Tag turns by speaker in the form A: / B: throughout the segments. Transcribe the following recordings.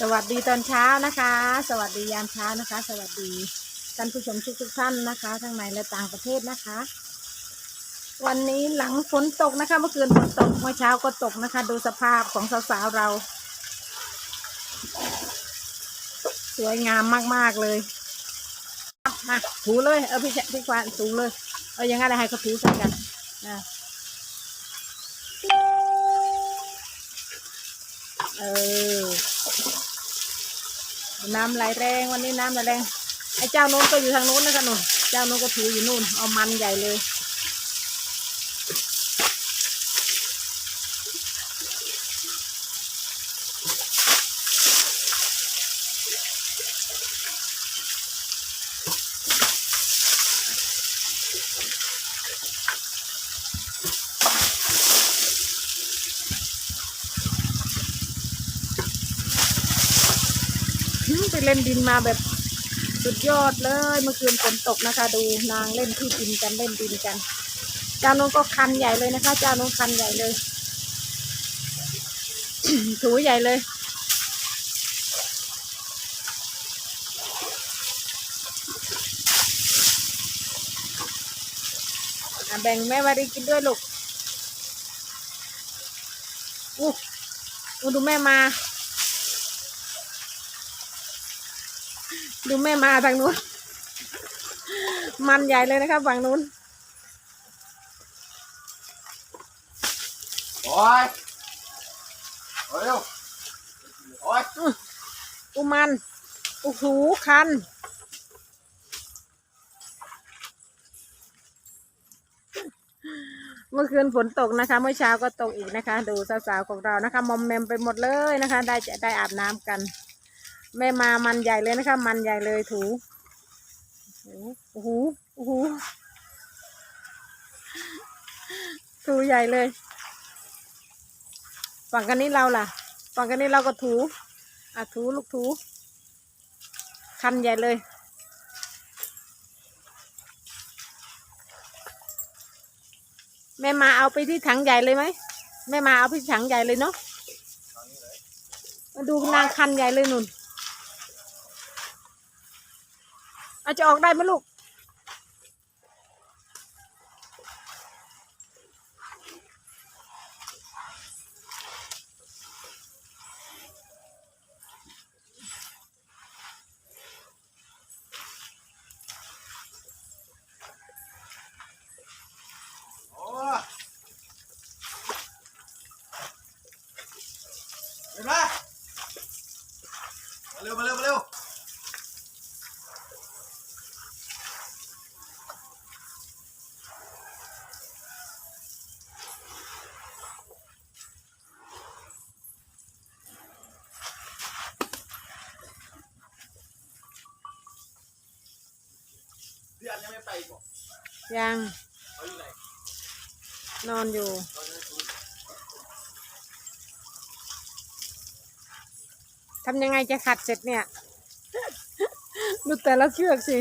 A: สวัสดีตอนเช้านะคะ สวัสดียามเช้านะคะ สวัสดีท่านผู้ชมทุกๆท่านนะคะ ทั้งในและต่างประเทศนะคะ วันนี้หลังฝนตกนะคะ เมื่อคืนฝนตกเมื่อเช้าก็ตกนะคะ ดูสภาพของสาวๆเรา สวยงามมากๆเลยมาถูเลย เออพี่แฉพี่ควานถูเลย เอาอย่างงั้นเลยให้เขาถูใส่กันนะ เออ น้ำไหลแรงวันนี้น้ำไหลแรง ไอ้เจ้านู้นก็อยู่ทางนู้นนะคะนุ่น เจ้านู้นก็ถืออยู่นู่น เอามันใหญ่เลย ไปเล่นดินมาแบบสุดยอดเลยเมื่อคืนฝนตกนะคะ ดูนางเล่นที่ดินกันเล่นดินกันเจ้านู้นก็คันใหญ่เลยนะคะเจ้านู้นคันใหญ่เลย ถูใหญ่เลยแบ่งแม่วารีกินด้วยลูกอู้อู้ดูแม่มา ดูแม่มาทางนู้น มันใหญ่เลยนะครับฝั่งนู้น
B: โอ้ยโอ้ยเร็วโอ้ย
A: อุมันโอ้โหคัน เมื่อคืนฝนตกนะคะ เมื่อเช้าก็ตกอีกนะคะ ดูสาวๆของเรานะคะ มอมแมมไปหมดเลยนะคะ ได้จะได้อาบน้ำกัน แม่มามันใหญ่เลยนะคะ มันใหญ่เลยถูโอ้โหโอ้โหถูใหญ่เลย ฝั่งกันนี้เราล่ะ ฝั่งกันนี้เราก็ถูอะถูลูกถูคันใหญ่เลยแม่มาเอาไปที่ถังใหญ่เลยไหมแม่มาเอาไปที่ถังใหญ่เลยเนาะมาดูนางคันใหญ่เลยนุ่นอา จะออกได้ไหมลูก
B: โอ้ยเห็นไหมมาเร็วมาเร็วมาเร็ว พี่อันยัง ไม่ไปบอก
A: ยัง
B: เขาอยู่ไหน
A: นอนอยู่
B: เขาจะดู
A: ทำยังไงจะขัดเสร็จเนี่ย ดูแต่ละเชือกสิ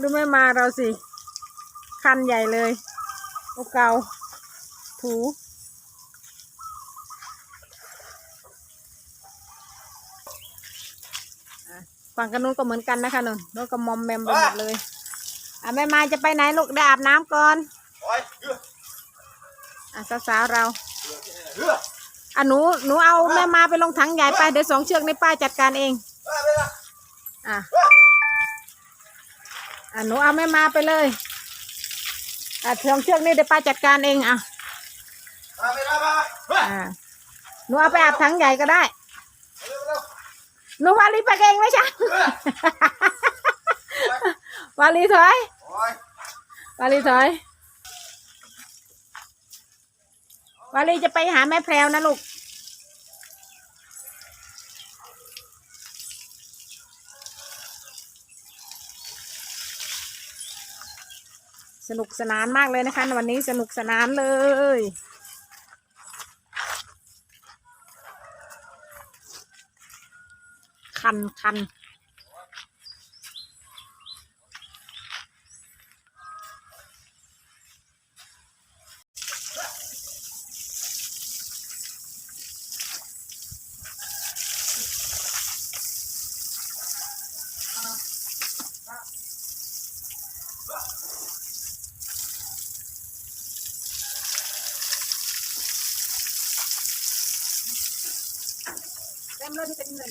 A: ดูไม่มาเราสิ คันใหญ่เลย โอเกาถูอะ ฝั่งกันนู้นก็เหมือนกันนะคะนุ่นนู้นก็มอมแมมไปหมดเลยอะแม่มาจะไปไหนลูกได้อาบน้ำก่อน
B: โอ้ยเรือ
A: อะสาวๆเรา
B: เรือเรือ
A: อะหนูหนูเอาแม่มาไปลงถังใหญ่ไปเดี๋ยวสองเชือกในป้าจัดการเอง
B: เรือไปละ
A: อะ
B: เรือ
A: อะหนูเอาแม่มาไปเลยอะสองเชือกนี่เดี๋ยวป้าจัดการเองอะ
B: มาไปละมาเรือ
A: อ่าหนูเอาไปอาบถังใหญ่ก็ได้
B: เร็วเร็ว
A: หนูวาลีไปเองไหมจ๊ะวาลีถอย
B: โอ้ยวา
A: ลีถอย วาลีจะไปหาแม่แพรวนะลูก สนุกสนานมากเลยนะคะ วันนี้สนุกสนานเลย คันคันเต็มเลยที่เต็มเลย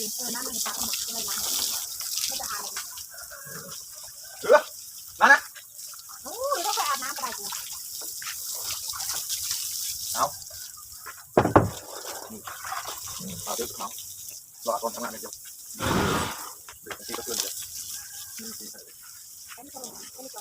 A: สีแดงนั่นมันเล็กออน้ำมันจะปลาหมดเลยล้างไม่จะอาย
B: เสือมานะ
A: โอ้ยต้องไปอาบน้ำก็ได้กู
B: เอาเดี๋ยวเขาหลอดก่อนทำงานเดียวเดี๋ยวบางทีก็เกินเดี๋ยว
A: อ้นี่ก็อ้นี่ก็